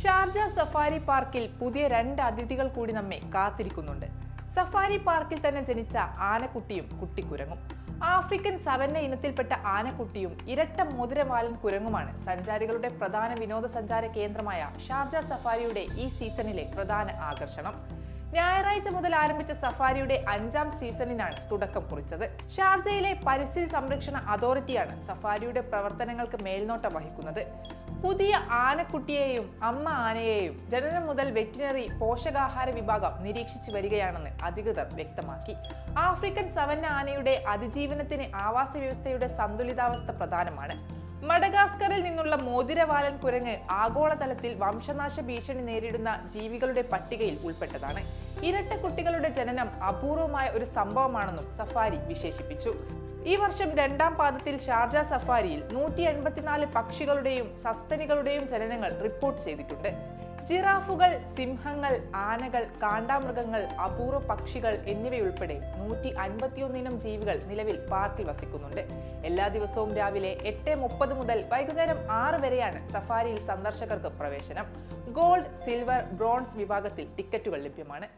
Sharjah safari പാർക്കിൽ പുതിയ രണ്ട് അതിഥികൾ കൂടി നമ്മെ കാത്തിരിക്കുന്നുണ്ട്. സഫാരി പാർക്കിൽ തന്നെ ജനിച്ച ആനക്കുട്ടിയും കുട്ടിക്കുരങ്ങും. ആഫ്രിക്കൻ സവന്ന ഇനത്തിൽപ്പെട്ട ആനക്കുട്ടിയും ഇരട്ട മോതിരവാലൻ കുരങ്ങുമാണ് സഞ്ചാരികളുടെ പ്രധാന വിനോദസഞ്ചാര കേന്ദ്രമായ ഷാർജ സഫാരിയുടെ ഈ സീസണിലെ പ്രധാന ആകർഷണം. ഞായറാഴ്ച മുതൽ ആരംഭിച്ച സഫാരിയുടെ അഞ്ചാം സീസണിനാണ് തുടക്കം കുറിച്ചത്. ഷാർജയിലെ പരിസ്ഥിതി സംരക്ഷണ അതോറിറ്റിയാണ് സഫാരിയുടെ പ്രവർത്തനങ്ങൾക്ക് മേൽനോട്ടം വഹിക്കുന്നത്. പുതിയ ആനക്കുട്ടിയെയും അമ്മ ആനയെയും ജനനം മുതൽ വെറ്റിനറി പോഷകാഹാര വിഭാഗം നിരീക്ഷിച്ചു വരികയാണെന്ന് അധികൃതർ വ്യക്തമാക്കി. ആഫ്രിക്കൻ സവന്ന ആനയുടെ അതിജീവനത്തിന് ആവാസ വ്യവസ്ഥയുടെ സന്തുലിതാവസ്ഥ പ്രധാനമാണ്. മഡഗാസ്കറിൽ നിന്നുള്ള മോതിരവാലൻ കുരങ്ങ് ആഗോളതലത്തിൽ വംശനാശ ഭീഷണി നേരിടുന്ന ജീവികളുടെ പട്ടികയിൽ ഉൾപ്പെട്ടതാണ്. ഇരട്ട കുട്ടികളുടെ ജനനം അപൂർവമായ ഒരു സംഭവമാണെന്നും സഫാരി വിശേഷിപ്പിച്ചു. ഈ വർഷം രണ്ടാം പാദത്തിൽ ഷാർജ സഫാരിയിൽ നൂറ്റി എൺപത്തിനാല് പക്ഷികളുടെയും സസ്തനികളുടെയും ജനനങ്ങൾ റിപ്പോർട്ട് ചെയ്തിട്ടുണ്ട്. ജിറാഫുകൾ സിംഹങ്ങൾ ആനകൾ കാണ്ടാമൃഗങ്ങൾ അപൂർവ പക്ഷികൾ എന്നിവയുൾപ്പെടെ നൂറ്റി അൻപത്തിയൊന്നിനം ജീവികൾ നിലവിൽ പാർക്കിൽ വസിക്കുന്നുണ്ട്. എല്ലാ ദിവസവും രാവിലെ എട്ട് മുപ്പത് മുതൽ വൈകുന്നേരം ആറ് വരെയാണ് സഫാരിയിൽ സന്ദർശകർക്ക് പ്രവേശനം. ഗോൾഡ് സിൽവർ ബ്രോൺസ് വിഭാഗത്തിൽ ടിക്കറ്റുകൾ ലഭ്യമാണ്.